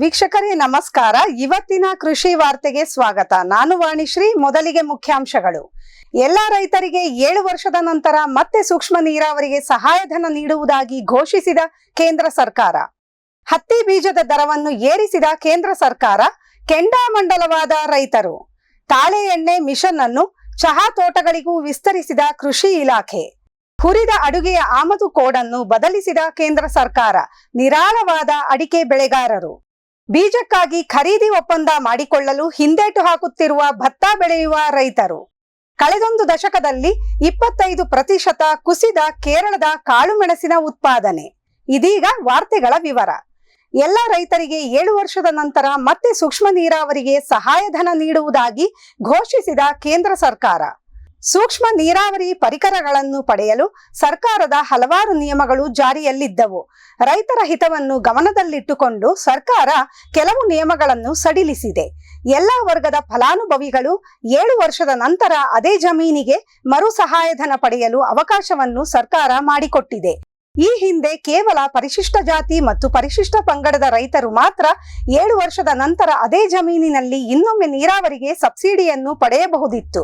ವೀಕ್ಷಕರೇ, ನಮಸ್ಕಾರ. ಇವತ್ತಿನ ಕೃಷಿ ವಾರ್ತೆಗೆ ಸ್ವಾಗತ. ನಾನು ವಾಣಿಶ್ರೀ, ಮೊದಲಿಗೆ ಮುಖ್ಯಾಂಶಗಳು. ಎಲ್ಲ ರೈತರಿಗೆ ಏಳು ವರ್ಷದ ನಂತರ ಮತ್ತೆ ಸೂಕ್ಷ್ಮ ನೀರಾವರಿಗೆ ಸಹಾಯಧನ ನೀಡುವುದಾಗಿ ಘೋಷಿಸಿದ ಕೇಂದ್ರ ಸರ್ಕಾರ. ಹತ್ತಿ ಬೀಜದ ದರವನ್ನು ಏರಿಸಿದ ಕೇಂದ್ರ ಸರ್ಕಾರ ಕೆಂಡಾಮಂಡಲವಾದ ರೈತರು. ತಾಳೆ ಎಣ್ಣೆ ಮಿಷನ್ ಅನ್ನು ಚಹಾ ತೋಟಗಳಿಗೂ ವಿಸ್ತರಿಸಿದ ಕೃಷಿ ಇಲಾಖೆ. ಹುರಿದ ಅಡುಗೆಯ ಆಮದು ಕೋಡನ್ನು ಬದಲಿಸಿದ ಕೇಂದ್ರ ಸರ್ಕಾರ. ನಿರಾಳವಾದ ಅಡಿಕೆ ಬೆಳೆಗಾರರು. ಬೀಜಕ್ಕಾಗಿ ಖರೀದಿ ಒಪ್ಪಂದ ಮಾಡಿಕೊಳ್ಳಲು ಹಿಂದೇಟು ಹಾಕುತ್ತಿರುವ ಭತ್ತ ಬೆಳೆಯುವ ರೈತರು. ಕಳೆದೊಂದು ದಶಕದಲ್ಲಿ ಇಪ್ಪತ್ತೈದು ಪ್ರತಿಶತ ಕುಸಿದ ಕೇರಳದ ಕಾಳುಮೆಣಸಿನ ಉತ್ಪಾದನೆ. ಇದೀಗ ವಾರ್ತೆಗಳ ವಿವರ. ಎಲ್ಲ ರೈತರಿಗೆ ಏಳು ವರ್ಷದ ನಂತರ ಮತ್ತೆ ಸೂಕ್ಷ್ಮ ನೀರಾವರಿಗೆ ಸಹಾಯಧನ ನೀಡುವುದಾಗಿ ಘೋಷಿಸಿದ ಕೇಂದ್ರ ಸರ್ಕಾರ. ಸೂಕ್ಷ್ಮ ನೀರಾವರಿ ಪರಿಕರಗಳನ್ನು ಪಡೆಯಲು ಸರ್ಕಾರದ ಹಲವಾರು ನಿಯಮಗಳು ಜಾರಿಯಲ್ಲಿದ್ದವು. ರೈತರ ಹಿತವನ್ನು ಗಮನದಲ್ಲಿಟ್ಟುಕೊಂಡು ಸರ್ಕಾರ ಕೆಲವು ನಿಯಮಗಳನ್ನು ಸಡಿಲಿಸಿದೆ. ಎಲ್ಲ ವರ್ಗದ ಫಲಾನುಭವಿಗಳು ಏಳು ವರ್ಷದ ನಂತರ ಅದೇ ಜಮೀನಿಗೆ ಮರು ಸಹಾಯಧನ ಪಡೆಯಲು ಅವಕಾಶವನ್ನು ಸರ್ಕಾರ ಮಾಡಿಕೊಟ್ಟಿದೆ. ಈ ಹಿಂದೆ ಕೇವಲ ಪರಿಶಿಷ್ಟ ಜಾತಿ ಮತ್ತು ಪರಿಶಿಷ್ಟ ಪಂಗಡದ ರೈತರು ಮಾತ್ರ ಏಳು ವರ್ಷದ ನಂತರ ಅದೇ ಜಮೀನಿನಲ್ಲಿ ಇನ್ನೊಮ್ಮೆ ನೀರಾವರಿಗೆ ಸಬ್ಸಿಡಿಯನ್ನು ಪಡೆಯಬಹುದಿತ್ತು.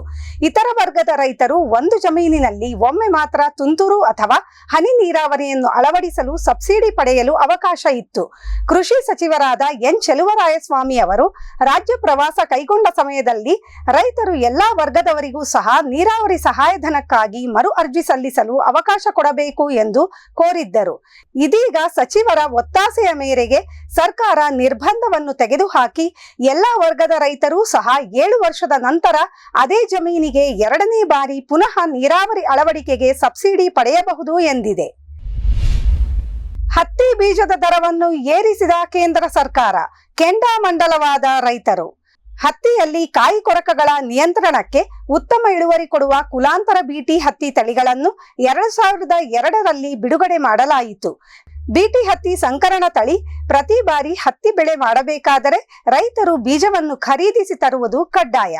ಇತರ ವರ್ಗದ ರೈತರು ಒಂದು ಜಮೀನಿನಲ್ಲಿ ಒಮ್ಮೆ ಮಾತ್ರ ತುಂತುರು ಅಥವಾ ಹನಿ ನೀರಾವರಿಯನ್ನು ಅಳವಡಿಸಲು ಸಬ್ಸಿಡಿ ಪಡೆಯಲು ಅವಕಾಶ ಇತ್ತು. ಕೃಷಿ ಸಚಿವರಾದ ಎನ್. ಚೆಲುವರಾಯಸ್ವಾಮಿ ಅವರು ರಾಜ್ಯ ಪ್ರವಾಸ ಕೈಗೊಂಡ ಸಮಯದಲ್ಲಿ ರೈತರು ಎಲ್ಲಾ ವರ್ಗದವರಿಗೂ ಸಹ ನೀರಾವರಿ ಸಹಾಯಧನಕ್ಕಾಗಿ ಮರು ಅರ್ಜಿ ಸಲ್ಲಿಸಲು ಅವಕಾಶ ಕೊಡಬೇಕು ಎಂದು ಕೋರಿದ್ದರು. ಇದೀಗ ಸಚಿವರ ಒತ್ತಾಸೆಯ ಮೇರೆಗೆ ಸರ್ಕಾರ ನಿರ್ಬಂಧವನ್ನು ತೆಗೆದುಹಾಕಿ ಎಲ್ಲ ವರ್ಗದ ರೈತರು ಸಹ ಏಳು ವರ್ಷದ ನಂತರ ಅದೇ ಜಮೀನಿಗೆ ಎರಡನೇ ಬಾರಿ ಪುನಃ ನೀರಾವರಿ ಅಳವಡಿಕೆಗೆ ಸಬ್ಸಿಡಿ ಪಡೆಯಬಹುದು ಎಂದಿದೆ. ಹತ್ತಿ ಬೀಜದ ದರವನ್ನು ಏರಿಸಿದ ಕೇಂದ್ರ ಸರ್ಕಾರ, ಕೆಂಡಾಮಂಡಲವಾದ ರೈತರು. ಹತ್ತಿಯಲ್ಲಿ ಕಾಯಿ ಕೊರಕಗಳ ನಿಯಂತ್ರಣಕ್ಕೆ ಉತ್ತಮ ಇಳುವರಿ ಕೊಡುವ ಕುಲಾಂತರ ಬಿಟಿ ಹತ್ತಿ ತಳಿಗಳನ್ನು ಎರಡು ಸಾವಿರದ ಎರಡರಲ್ಲಿ ಬಿಡುಗಡೆ ಮಾಡಲಾಯಿತು. ಬಿಟಿ ಹತ್ತಿ ಸಂಕರಣ ತಳಿ ಪ್ರತಿ ಬಾರಿ ಹತ್ತಿ ಬೆಳೆ ಮಾಡಬೇಕಾದರೆ ರೈತರು ಬೀಜವನ್ನು ಖರೀದಿಸಿ ತರುವುದು ಕಡ್ಡಾಯ.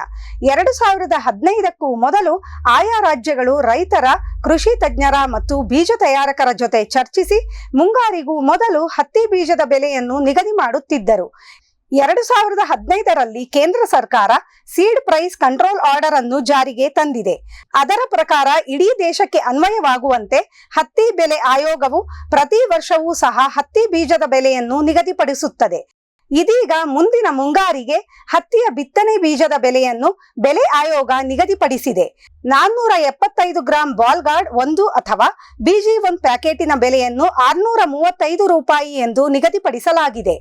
ಎರಡು ಸಾವಿರದ ಹದಿನೈದಕ್ಕೂ ಮೊದಲು ಆಯಾ ರಾಜ್ಯಗಳು ರೈತರ, ಕೃಷಿ ತಜ್ಞರ ಮತ್ತು ಬೀಜ ತಯಾರಕರ ಜೊತೆ ಚರ್ಚಿಸಿ ಮುಂಗಾರಿಗೂ ಮೊದಲು ಹತ್ತಿ ಬೀಜದ ಬೆಲೆಯನ್ನು ನಿಗದಿ ಮಾಡುತ್ತಿದ್ದರು. ಎರಡು ಸಾವಿರದ ಹದಿನೈದರಲ್ಲಿ ಕೇಂದ್ರ ಸರ್ಕಾರ ಸೀಡ್ ಪ್ರೈಸ್ ಕಂಟ್ರೋಲ್ ಆರ್ಡರ್ ಅನ್ನು ಜಾರಿಗೆ ತಂದಿದೆ. ಅದರ ಪ್ರಕಾರ ಇಡೀ ದೇಶಕ್ಕೆ ಅನ್ವಯವಾಗುವಂತೆ ಹತ್ತಿ ಬೆಲೆ ಆಯೋಗವು ಪ್ರತಿ ವರ್ಷವೂ ಸಹ ಹತ್ತಿ ಬೀಜದ ಬೆಲೆಯನ್ನು ನಿಗದಿಪಡಿಸುತ್ತದೆ. ಇದೀಗ ಮುಂದಿನ ಮುಂಗಾರಿಗೆ ಹತ್ತಿಯ ಬಿತ್ತನೆ ಬೀಜದ ಬೆಲೆಯನ್ನು ಬೆಲೆ ಆಯೋಗ ನಿಗದಿಪಡಿಸಿದೆ. ನಾನ್ನೂರ ಎಪ್ಪತ್ತೈದು ಗ್ರಾಂ ಬಾಲ್ಗಾರ್ಡ್ ಒಂದು ಅಥವಾ ಬಿಜಿ ಒನ್ ಪ್ಯಾಕೆಟಿನ ಬೆಲೆಯನ್ನು ಆರ್ನೂರ ಮೂವತ್ತೈದು ರೂಪಾಯಿ ಎಂದು ನಿಗದಿಪಡಿಸಲಾಗಿದೆ.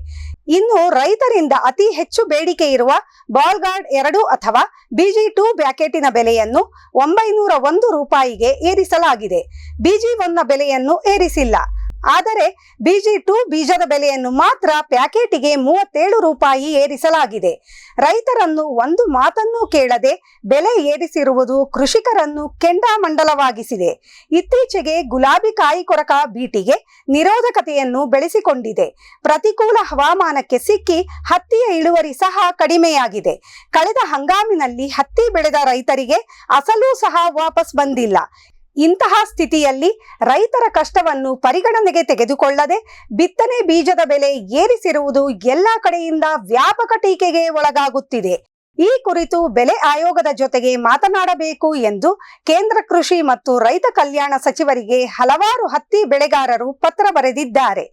ಇನ್ನು ರೈತರಿಂದ ಅತಿ ಹೆಚ್ಚು ಬೇಡಿಕೆ ಇರುವ ಬಾಲ್ಗಾರ್ಡ್ ಎರಡು ಅಥವಾ ಬಿಜಿ ಟೂ ಪ್ಯಾಕೆಟಿನ ಬೆಲೆಯನ್ನು ಒಂಬೈನೂರ ಒಂದು ರೂಪಾಯಿಗೆ ಏರಿಸಲಾಗಿದೆ. ಬಿಜಿ ಒನ್ನ ಬೆಲೆಯನ್ನು ಏರಿಸಿಲ್ಲ. ಆದರೆ ಬಿಜಿ ಟು ಬೀಜದ ಬೆಲೆಯನ್ನು ಮಾತ್ರ ಪ್ಯಾಕೆಟಿಗೆ ಮೂವತ್ತೇಳು ರೂಪಾಯಿ ಏರಿಸಲಾಗಿದೆ. ರೈತರನ್ನು ಒಂದು ಮಾತನ್ನೂ ಕೇಳದೆ ಬೆಲೆ ಏರಿಸಿರುವುದು ಕೃಷಿಕರನ್ನು ಕೆಂಡಾಮಂಡಲವಾಗಿಸಿದೆ. ಇತ್ತೀಚೆಗೆ ಗುಲಾಬಿ ಕಾಯಿ ಕೊರಕ ಬೀಟಿಗೆ ನಿರೋಧಕತೆಯನ್ನು ಬೆಳೆಸಿಕೊಂಡಿದೆ. ಪ್ರತಿಕೂಲ ಹವಾಮಾನಕ್ಕೆ ಸಿಕ್ಕಿ ಹತ್ತಿಯ ಇಳುವರಿ ಸಹ ಕಡಿಮೆಯಾಗಿದೆ. ಕಳೆದ ಹಂಗಾಮಿನಲ್ಲಿ ಹತ್ತಿ ಬೆಳೆದ ರೈತರಿಗೆ ಅಸಲು ಸಹ ವಾಪಸ್ ಬಂದಿಲ್ಲ. ಇಂತಹ ಸ್ಥಿತಿಯಲ್ಲಿ ರೈತರ ಕಷ್ಟವನ್ನು ಪರಿಗಣನೆಗೆ ತೆಗೆದುಕೊಳ್ಳದೆ ಬಿತ್ತನೆ ಬೀಜದ ಬೆಲೆ ಏರಿಸಿರುವುದು ಎಲ್ಲ ಕಡೆಯಿಂದ ವ್ಯಾಪಕ ಟೀಕೆಗೆ ಒಳಗಾಗುತ್ತಿದೆ. ಈ ಕುರಿತು ಬೆಲೆ ಆಯೋಗದ ಜೊತೆಗೆ ಮಾತನಾಡಬೇಕು ಎಂದು ಕೇಂದ್ರ ಕೃಷಿ ಮತ್ತು ರೈತ ಕಲ್ಯಾಣ ಸಚಿವರಿಗೆ ಹಲವಾರು ಹತ್ತಿ ಬೆಳೆಗಾರರು ಪತ್ರ ಬರೆದಿದ್ದಾರೆ.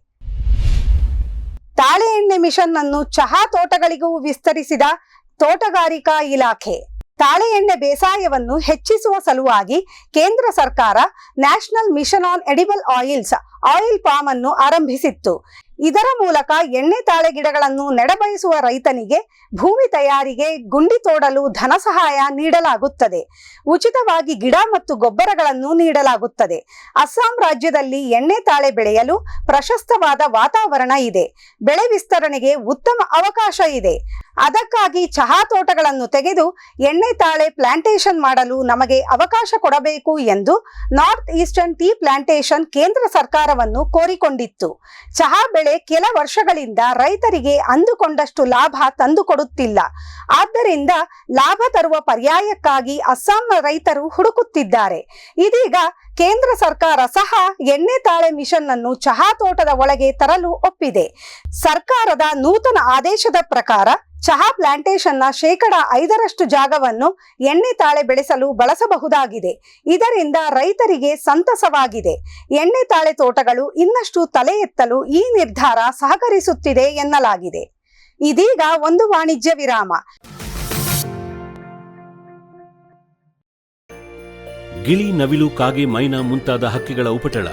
ತಾಳೆ ಎಣ್ಣೆ ಮಿಷನ್ ಅನ್ನು ಚಹಾ ತೋಟಗಳಿಗೂ ವಿಸ್ತರಿಸಿದ ತೋಟಗಾರಿಕಾ ಇಲಾಖೆ. ತಾಳೆ ಎಣ್ಣೆ ಬೇಸಾಯವನ್ನು ಹೆಚ್ಚಿಸುವ ಸಲುವಾಗಿ ಕೇಂದ್ರ ಸರ್ಕಾರ national mission on edible oils oil palm ಅನ್ನು ಆರಂಭಿಸಿತ್ತು. ಇದರ ಮೂಲಕ ಎಣ್ಣೆ ತಾಳೆ ಗಿಡಗಳನ್ನು ನೆಡಬಯಸುವ ರೈತನಿಗೆ ಭೂಮಿ ತಯಾರಿಗೆ ಗುಂಡಿ ತೋಡಲು ಧನ ಸಹಾಯ ನೀಡಲಾಗುತ್ತದೆ. ಉಚಿತವಾಗಿ ಗಿಡ ಮತ್ತು ಗೊಬ್ಬರಗಳನ್ನು ನೀಡಲಾಗುತ್ತದೆ. ಅಸ್ಸಾಂ ರಾಜ್ಯದಲ್ಲಿ ಎಣ್ಣೆ ತಾಳೆ ಬೆಳೆಯಲು ಪ್ರಶಸ್ತವಾದ ವಾತಾವರಣ ಇದೆ. ಬೆಳೆ ವಿಸ್ತರಣೆಗೆ ಉತ್ತಮ ಅವಕಾಶ ಇದೆ. ಅದಕ್ಕಾಗಿ ಚಹಾ ತೋಟಗಳನ್ನು ತೆಗೆದು ಎಣ್ಣೆ ತಾಳೆ ಪ್ಲಾಂಟೇಶನ್ ಮಾಡಲು ನಮಗೆ ಅವಕಾಶ ಕೊಡಬೇಕು ಎಂದು ನಾರ್ತ್ ಈಸ್ಟರ್ನ್ ಟೀ ಪ್ಲಾಂಟೇಶನ್ ಕೇಂದ್ರ ಸರ್ಕಾರವನ್ನು ಕೋರಿಕೊಂಡಿತ್ತು. ಚಹಾ ಬೆಳೆ ಕೆಲ ವರ್ಷಗಳಿಂದ ರೈತರಿಗೆ ಅಂದುಕೊಂಡಷ್ಟು ಲಾಭ ತಂದುಕೊಡುತ್ತಿಲ್ಲ. ಆದ್ದರಿಂದ ಲಾಭ ತರುವ ಪರ್ಯಾಯಕ್ಕಾಗಿ ಅಸ್ಸಾಂನ ರೈತರು ಹುಡುಕುತ್ತಿದ್ದಾರೆ. ಇದೀಗ ಕೇಂದ್ರ ಸರ್ಕಾರ ಸಹ ಎಣ್ಣೆ ತಾಳೆ ಮಿಷನ್ ಅನ್ನು ಚಹಾ ತೋಟದ ಒಳಗೆ ತರಲು ಒಪ್ಪಿದೆ. ಸರ್ಕಾರದ ನೂತನ ಆದೇಶದ ಪ್ರಕಾರ ಚಹಾ ಪ್ಲಾಂಟೇಶನ್ನ ಶೇಕಡ ಐದರಷ್ಟು ಜಾಗವನ್ನು ಎಣ್ಣೆ ತಾಳೆ ಬೆಳೆಸಲು ಬಳಸಬಹುದಾಗಿದೆ. ಇದರಿಂದ ರೈತರಿಗೆ ಸಂತಸವಾಗಿದೆ. ಎಣ್ಣೆ ತಾಳೆ ತೋಟಗಳು ಇನ್ನಷ್ಟು ತಲೆ ಎತ್ತಲು ಈ ನಿರ್ಧಾರ ಸಹಕರಿಸುತ್ತಿದೆ ಎನ್ನಲಾಗಿದೆ. ಇದೀಗ ಒಂದು ವಾಣಿಜ್ಯ ವಿರಾಮ. ಗಿಳಿ ನವಿಲು ಕಾಗೆ ಮೈನಾ ಮುಂತಾದ ಹಕ್ಕಿಗಳ ಉಪಟಳ,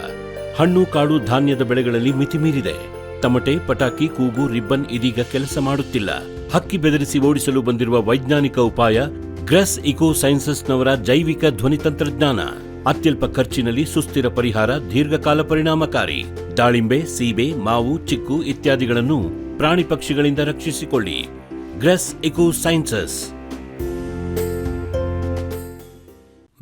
ಹಣ್ಣು ಕಾಡು ಧಾನ್ಯದ ಬೆಳೆಗಳಲ್ಲಿ ಮಿತಿಮೀರಿದೆ. ತಮಟೆ, ಪಟಾಕಿ, ಕೂಗು, ರಿಬ್ಬನ್ ಇದೀಗ ಕೆಲಸ ಮಾಡುತ್ತಿಲ್ಲ. ಹಕ್ಕಿ ಬೆದರಿಸಿ ಓಡಿಸಲು ಬಂದಿರುವ ವೈಜ್ಞಾನಿಕ ಉಪಾಯ ಗ್ರಸ್ ಇಕೋ ಸೈನ್ಸಸ್ನವರ ಜೈವಿಕ ಧ್ವನಿ ತಂತ್ರಜ್ಞಾನ. ಅತ್ಯಲ್ಪ ಖರ್ಚಿನಲ್ಲಿ ಸುಸ್ಥಿರ ಪರಿಹಾರ, ದೀರ್ಘಕಾಲ ಪರಿಣಾಮಕಾರಿ. ದಾಳಿಂಬೆ, ಸೀಬೆ, ಮಾವು, ಚಿಕ್ಕು ಇತ್ಯಾದಿಗಳನ್ನು ಪ್ರಾಣಿ ಪಕ್ಷಿಗಳಿಂದ ರಕ್ಷಿಸಿಕೊಳ್ಳಿ. ಗ್ರೆಸ್ eco sciences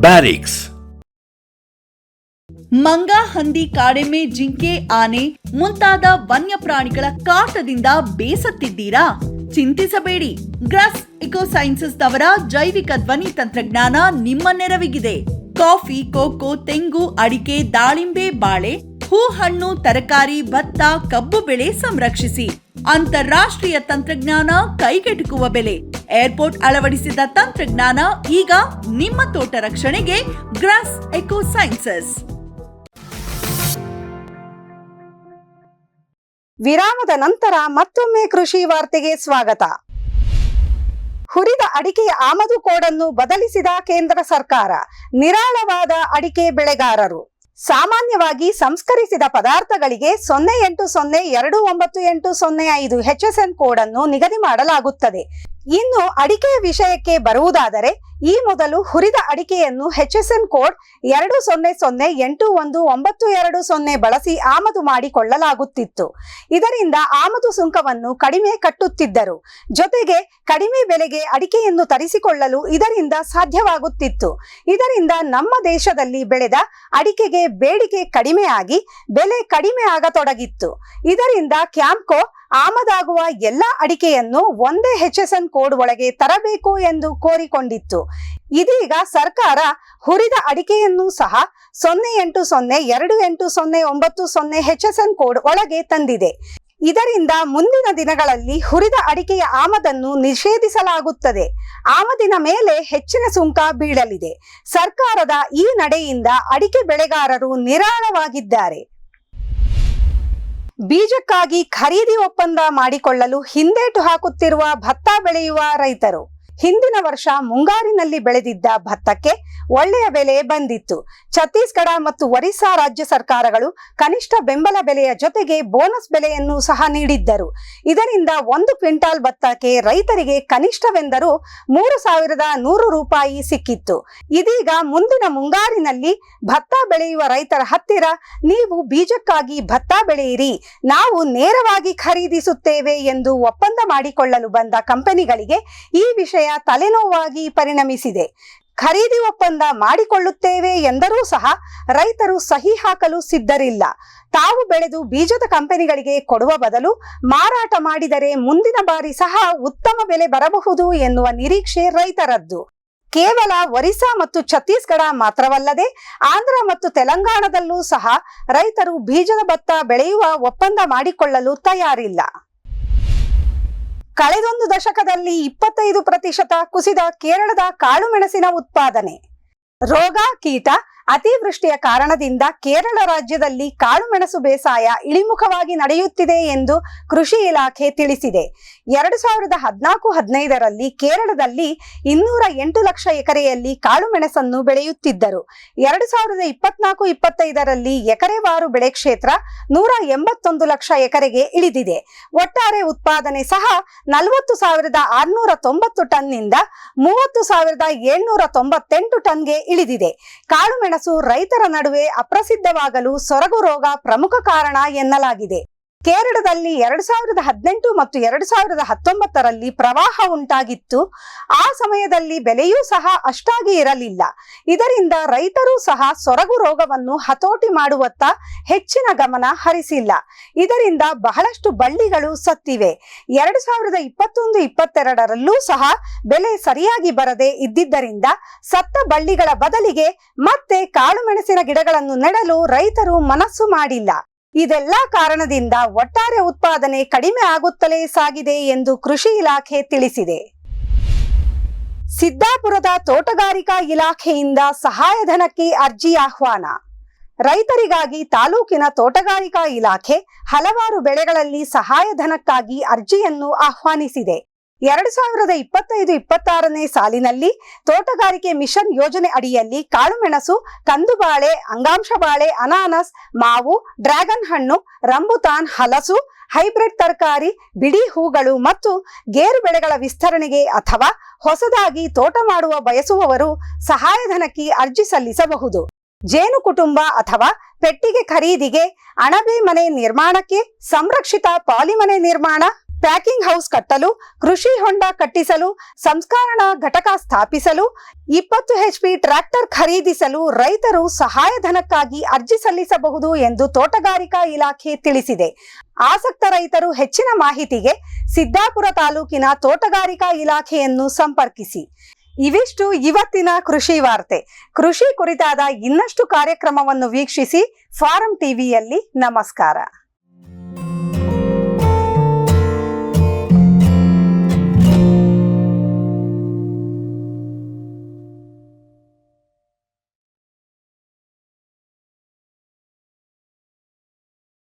ಬ್ಯಾರಿಕ್ಸ್ ಮಂಗ ಹಂದಿ ಕಾಡೆಮ್ಮೆ ಜಿಂಕೆ ಆನೆ ಮುಂತಾದ ವನ್ಯ ಪ್ರಾಣಿಗಳ ಕಾಟದಿಂದ ಬೇಸತ್ತಿದ್ದೀರಾ? ಚಿಂತಿಸಬೇಡಿ. ಗ್ರಾಸ್ ಇಕೋ ಸೈನ್ಸಸ್ ಜೈವಿಕ ಧ್ವನಿ ತಂತ್ರಜ್ಞಾನ ನಿಮ್ಮ ನೆರವಿಗಿದೆ. ಕಾಫಿ, ಕೋಕೋ, ತೆಂಗು, ಅಡಿಕೆ, ದಾಳಿಂಬೆ, ಬಾಳೆ ಹೂ ಹಣ್ಣು ತರಕಾರಿ, ಭತ್ತ, ಕಬ್ಬು ಬೆಳೆ ಸಂರಕ್ಷಿಸಿ. ಅಂತಾರಾಷ್ಟ್ರೀಯ ತಂತ್ರಜ್ಞಾನ ಕೈಗೆಟುಕುವ ಬೆಲೆ. ಏರ್ಪೋರ್ಟ್ ಅಳವಡಿಸಿದ ತಂತ್ರಜ್ಞಾನ ಈಗ ನಿಮ್ಮ ತೋಟ ರಕ್ಷಣೆಗೆ ಗ್ರಾಸ್ ಎಕೋ ಸೈನ್ಸಸ್. ವಿರಾಮದ ನಂತರ ಮತ್ತೊಮ್ಮೆ ಕೃಷಿ ವಾರ್ತೆಗೆ ಸ್ವಾಗತ. ಹುರಿದ ಅಡಿಕೆಯ ಆಮದು ಕೋಡನ್ನು ಬದಲಿಸಿದ ಕೇಂದ್ರ ಸರ್ಕಾರ, ನಿರಾಳವಾದ ಅಡಿಕೆ ಬೆಳೆಗಾರರು. ಸಾಮಾನ್ಯವಾಗಿ ಸಂಸ್ಕರಿಸಿದ ಪದಾರ್ಥಗಳಿಗೆ ಸೊನ್ನೆ ಎಂಟು ಸೊನ್ನೆ ಎರಡು ಒಂಬತ್ತು ಎಂಟು ಸೊನ್ನೆ ಐದು ಎನ್ ಕೋಡ್ ಅನ್ನು ನಿಗದಿ ಮಾಡಲಾಗುತ್ತದೆ. ಇನ್ನು ಅಡಿಕೆ ವಿಷಯಕ್ಕೆ ಬರುವುದಾದರೆ ಈ ಮೊದಲು ಹುರಿದ ಅಡಿಕೆಯನ್ನು ಎನ್ ಕೋಡ್ ಎರಡು ಸೊನ್ನೆ ಸೊನ್ನೆ ಎಂಟು ಒಂದು ಒಂಬತ್ತು ಎರಡು ಸೊನ್ನೆ ಬಳಸಿ ಆಮದು ಮಾಡಿಕೊಳ್ಳಲಾಗುತ್ತಿತ್ತು. ಇದರಿಂದ ಆಮದು ಸುಂಕವನ್ನು ಕಡಿಮೆ ಕಟ್ಟುತ್ತಿದ್ದರು. ಜೊತೆಗೆ ಕಡಿಮೆ ಬೆಲೆಗೆ ಅಡಿಕೆಯನ್ನು ತರಿಸಿಕೊಳ್ಳಲು ಇದರಿಂದ ಸಾಧ್ಯವಾಗುತ್ತಿತ್ತು. ಇದರಿಂದ ನಮ್ಮ ದೇಶದಲ್ಲಿ ಬೆಳೆದ ಅಡಿಕೆಗೆ ಬೇಡಿಕೆ ಕಡಿಮೆಯಾಗಿ ಬೆಲೆ ಕಡಿಮೆ ಆಗತೊಡಗಿತ್ತು. ಇದರಿಂದ ಕ್ಯಾಂಪ್ಕೋ ಆಮದಾಗುವ ಎಲ್ಲ ಅಡಿಕೆಯನ್ನು ಒಂದೇ ಎನ್ ಕೋಡ್ ಒಳಗೆ ತರಬೇಕು ಎಂದು ಕೋರಿಕೊಂಡಿತ್ತು. ಇದೀಗ ಸರ್ಕಾರ ಹುರಿದ ಅಡಿಕೆಯನ್ನು ಸಹ ಸೊನ್ನೆ ಎಂಟು ಸೊನ್ನೆ ಎರಡು ಎಂಟು ಸೊನ್ನೆ ಒಂಬತ್ತು ಸೊನ್ನೆ ಎನ್ ಕೋಡ್ ಒಳಗೆ ತಂದಿದೆ. ಇದರಿಂದ ಮುಂದಿನ ದಿನಗಳಲ್ಲಿ ಹುರಿದ ಅಡಿಕೆಯ ಆಮದನ್ನು ನಿಷೇಧಿಸಲಾಗುತ್ತದೆ. ಆಮದಿನ ಮೇಲೆ ಹೆಚ್ಚಿನ ಸುಂಕ ಬೀಳಲಿದೆ. ಸರ್ಕಾರದ ಈ ನಡೆಯಿಂದ ಅಡಿಕೆ ಬೆಳೆಗಾರರು ನಿರಾಳವಾಗಿದ್ದಾರೆ. ಬೀಜಕ್ಕಾಗಿ ಖರೀದಿ ಒಪ್ಪಂದ ಮಾಡಿಕೊಳ್ಳಲು ಹಿಂದೇಟು ಹಾಕುತ್ತಿರುವ ಭತ್ತ ಬೆಳೆಯುವ ರೈತರು. ಹಿಂದಿನ ವರ್ಷ ಮುಂಗಾರಿನಲ್ಲಿ ಬೆಳೆದಿದ್ದ ಭತ್ತಕ್ಕೆ ಒಳ್ಳೆಯ ಬೆಲೆ ಬಂದಿತ್ತು. ಛತ್ತೀಸ್ಗಢ ಮತ್ತು ಒರಿಸ್ಸಾ ರಾಜ್ಯ ಸರ್ಕಾರಗಳು ಕನಿಷ್ಠ ಬೆಂಬಲ ಬೆಲೆಯ ಜೊತೆಗೆ ಬೋನಸ್ ಬೆಲೆಯನ್ನು ಸಹ ನೀಡಿದ್ದರು. ಇದರಿಂದ ಒಂದು ಕ್ವಿಂಟಾಲ್ ಭತ್ತಕ್ಕೆ ರೈತರಿಗೆ ಕನಿಷ್ಠವೆಂದರೂ ಮೂರು ಸಾವಿರದ ನೂರು ರೂಪಾಯಿ ಸಿಕ್ಕಿತ್ತು. ಇದೀಗ ಮುಂದಿನ ಮುಂಗಾರಿನಲ್ಲಿ ಭತ್ತ ಬೆಳೆಯುವ ರೈತರ ಹತ್ತಿರ ನೀವು ಬೀಜಕ್ಕಾಗಿ ಭತ್ತ ಬೆಳೆಯಿರಿ, ನಾವು ನೇರವಾಗಿ ಖರೀದಿಸುತ್ತೇವೆ ಎಂದು ಒಪ್ಪಂದ ಮಾಡಿಕೊಳ್ಳಲು ಬಂದ ಕಂಪನಿಗಳಿಗೆ ಈ ವಿಷಯ ತಲೆನೋವಾಗಿ ಪರಿಣಮಿಸಿದೆ. ಖರೀದಿ ಒಪ್ಪಂದ ಮಾಡಿಕೊಳ್ಳುತ್ತೇವೆ ಎಂದರೂ ಸಹ ರೈತರು ಸಹಿ ಹಾಕಲು ಸಿದ್ಧರಿಲ್ಲ. ತಾವು ಬೆಳೆದು ಬೀಜದ ಕಂಪನಿಗಳಿಗೆ ಕೊಡುವ ಬದಲು ಮಾರಾಟ ಮಾಡಿದರೆ ಮುಂದಿನ ಬಾರಿ ಸಹ ಉತ್ತಮ ಬೆಲೆ ಬರಬಹುದು ಎನ್ನುವ ನಿರೀಕ್ಷೆ ರೈತರದ್ದು. ಕೇವಲ ಒರಿಸ್ಸಾ ಮತ್ತು ಛತ್ತೀಸ್ಗಢ ಮಾತ್ರವಲ್ಲದೆ ಆಂಧ್ರ ಮತ್ತು ತೆಲಂಗಾಣದಲ್ಲೂ ಸಹ ರೈತರು ಬೀಜದ ಭತ್ತ ಬೆಳೆಯುವ ಒಪ್ಪಂದ ಮಾಡಿಕೊಳ್ಳಲು ತಯಾರಿಲ್ಲ. ಕಳೆದೊಂದು ದಶಕದಲ್ಲಿ ಇಪ್ಪತ್ತೈದು ಪ್ರತಿಶತ ಕುಸಿದ ಕೇರಳದ ಕಾಳುಮೆಣಸಿನ ಉತ್ಪಾದನೆ. ರೋಗ ಕೀಟ ಅತಿವೃಷ್ಟಿಯ ಕಾರಣದಿಂದ ಕೇರಳ ರಾಜ್ಯದಲ್ಲಿ ಕಾಳುಮೆಣಸು ಬೇಸಾಯ ಇಳಿಮುಖವಾಗಿ ನಡೆಯುತ್ತಿದೆ ಎಂದು ಕೃಷಿ ಇಲಾಖೆ ತಿಳಿಸಿದೆ. ಎರಡು ಸಾವಿರದ ಹದಿನಾಲ್ಕು ಹದಿನೈದರಲ್ಲಿ ಕೇರಳದಲ್ಲಿ ಇನ್ನೂರ ಎಂಟು ಲಕ್ಷ ಎಕರೆಯಲ್ಲಿ ಕಾಳುಮೆಣಸನ್ನು ಬೆಳೆಯುತ್ತಿದ್ದರು. ಎರಡು ಸಾವಿರದ ಇಪ್ಪತ್ನಾಲ್ಕು ಇಪ್ಪತ್ತೈದರಲ್ಲಿ ಎಕರೆವಾರು ಬೆಳೆ ಕ್ಷೇತ್ರ ನೂರ ಎಂಬತ್ತೊಂದು ಲಕ್ಷ ಎಕರೆಗೆ ಇಳಿದಿದೆ. ಒಟ್ಟಾರೆ ಉತ್ಪಾದನೆ ಸಹ ನಲವತ್ತು ಸಾವಿರದ ಆರುನೂರ ತೊಂಬತ್ತು ಟನ್ನಿಂದ ಮೂವತ್ತು ಸಾವಿರದ ಏಳ್ನೂರ ತೊಂಬತ್ತೆಂಟು ಟನ್ಗೆ ಇಳಿದಿದೆ. ಕಾಳುಮೆಣಸು ರೈತರ ನಡುವೆ ಅಪ್ರಸಿದ್ಧವಾಗಲು ಸೊರಗು ರೋಗ ಪ್ರಮುಖ ಕಾರಣ ಎನ್ನಲಾಗಿದೆ. ಕೇರಳದಲ್ಲಿ ಎರಡು ಸಾವಿರದ ಹದಿನೆಂಟು ಮತ್ತು ಎರಡು ಸಾವಿರದ ಹತ್ತೊಂಬತ್ತರಲ್ಲಿ ಪ್ರವಾಹ ಉಂಟಾಗಿತ್ತು. ಆ ಸಮಯದಲ್ಲಿ ಬೆಲೆಯೂ ಸಹ ಅಷ್ಟಾಗಿ ಇರಲಿಲ್ಲ. ಇದರಿಂದ ರೈತರು ಸಹ ಸೊರಗು ರೋಗವನ್ನು ಹತೋಟಿ ಮಾಡುವತ್ತ ಹೆಚ್ಚಿನ ಗಮನ ಹರಿಸಿಲ್ಲ. ಇದರಿಂದ ಬಹಳಷ್ಟು ಬಳ್ಳಿಗಳು ಸತ್ತಿವೆ. ಎರಡು ಸಾವಿರದ ಇಪ್ಪತ್ತೊಂದು ಇಪ್ಪತ್ತೆರಡರಲ್ಲೂ ಸಹ ಬೆಲೆ ಸರಿಯಾಗಿ ಬರದೆ ಇದ್ದಿದ್ದರಿಂದ ಸತ್ತ ಬಳ್ಳಿಗಳ ಬದಲಿಗೆ ಮತ್ತೆ ಕಾಳುಮೆಣಸಿನ ಗಿಡಗಳನ್ನು ನೆಡಲು ರೈತರು ಮನಸ್ಸು ಮಾಡಿಲ್ಲ. ಇದೆಲ್ಲಾ ಕಾರಣದಿಂದ ಒಟ್ಟಾರೆ ಉತ್ಪಾದನೆ ಕಡಿಮೆ ಆಗುತ್ತಲೇ ಸಾಗಿದೆ ಎಂದು ಕೃಷಿ ಇಲಾಖೆ ತಿಳಿಸಿದೆ. ಸಿದ್ದಾಪುರದ ತೋಟಗಾರಿಕಾ ಇಲಾಖೆಯಿಂದ ಸಹಾಯಧನಕ್ಕೆ ಅರ್ಜಿ ಆಹ್ವಾನ. ರೈತರಿಗಾಗಿ ತಾಲೂಕಿನ ತೋಟಗಾರಿಕಾ ಇಲಾಖೆ ಹಲವಾರು ಬೆಳೆಗಳಲ್ಲಿ ಸಹಾಯಧನಕ್ಕಾಗಿ ಅರ್ಜಿಯನ್ನು ಆಹ್ವಾನಿಸಿದೆ. ಎರಡು ಸಾವಿರದ ಇಪ್ಪತ್ತೈದು ಇಪ್ಪತ್ತಾರನೇ ಸಾಲಿನಲ್ಲಿ ತೋಟಗಾರಿಕೆ ಮಿಷನ್ ಯೋಜನೆ ಅಡಿಯಲ್ಲಿ ಕಾಳುಮೆಣಸು, ಕಂದುಬಾಳೆ ಅಂಗಾಂಶ ಬಾಳೆ ಅನಾನಸ್, ಮಾವು, ಡ್ರ್ಯಾಗನ್ ಹಣ್ಣು, ರಂಬುತಾನ್, ಹಲಸು, ಹೈಬ್ರಿಡ್ ತರಕಾರಿ ಬಿಡಿ ಹೂಗಳು ಮತ್ತು ಗೇರು ಬೆಳೆಗಳ ವಿಸ್ತರಣೆಗೆ ಅಥವಾ ಹೊಸದಾಗಿ ತೋಟ ಮಾಡುವ ಬಯಸುವವರು ಸಹಾಯಧನಕ್ಕೆ ಅರ್ಜಿ ಸಲ್ಲಿಸಬಹುದು. ಜೇನು ಕುಟುಂಬ ಅಥವಾ ಪೆಟ್ಟಿಗೆ ಖರೀದಿಗೆ, ಅಣಬೆ ಮನೆ ನಿರ್ಮಾಣಕ್ಕೆ, ಸಂರಕ್ಷಿತ ಪಾಲಿಮನೆ ನಿರ್ಮಾಣ ಪ್ಯಾಕಿಂಗ್ ಹೌಸ್ ಕಟ್ಟಲು, ಕೃಷಿ ಹೊಂಡ ಕಟ್ಟಿಸಲು, ಸಂಸ್ಕರಣಾ ಘಟಕ ಸ್ಥಾಪಿಸಲು, ಇಪ್ಪತ್ತು ಹೆಚ್ಪಿ ಟ್ರ್ಯಾಕ್ಟರ್ ಖರೀದಿಸಲು ರೈತರು ಸಹಾಯಧನಕ್ಕಾಗಿ ಅರ್ಜಿ ಸಲ್ಲಿಸಬಹುದು ಎಂದು ತೋಟಗಾರಿಕಾ ಇಲಾಖೆ ತಿಳಿಸಿದೆ. ಆಸಕ್ತ ರೈತರು ಹೆಚ್ಚಿನ ಮಾಹಿತಿಗೆ ಸಿದ್ದಾಪುರ ತಾಲೂಕಿನ ತೋಟಗಾರಿಕಾ ಇಲಾಖೆಯನ್ನು ಸಂಪರ್ಕಿಸಿ. ಇವಿಷ್ಟು ಇವತ್ತಿನ ಕೃಷಿ ವಾರ್ತೆ. ಕೃಷಿ ಕುರಿತಾದ ಇನ್ನಷ್ಟು ಕಾರ್ಯಕ್ರಮವನ್ನು ವೀಕ್ಷಿಸಿ, ಫಾರಂ ಟಿವಿಯಲ್ಲಿ ನಮಸ್ಕಾರ.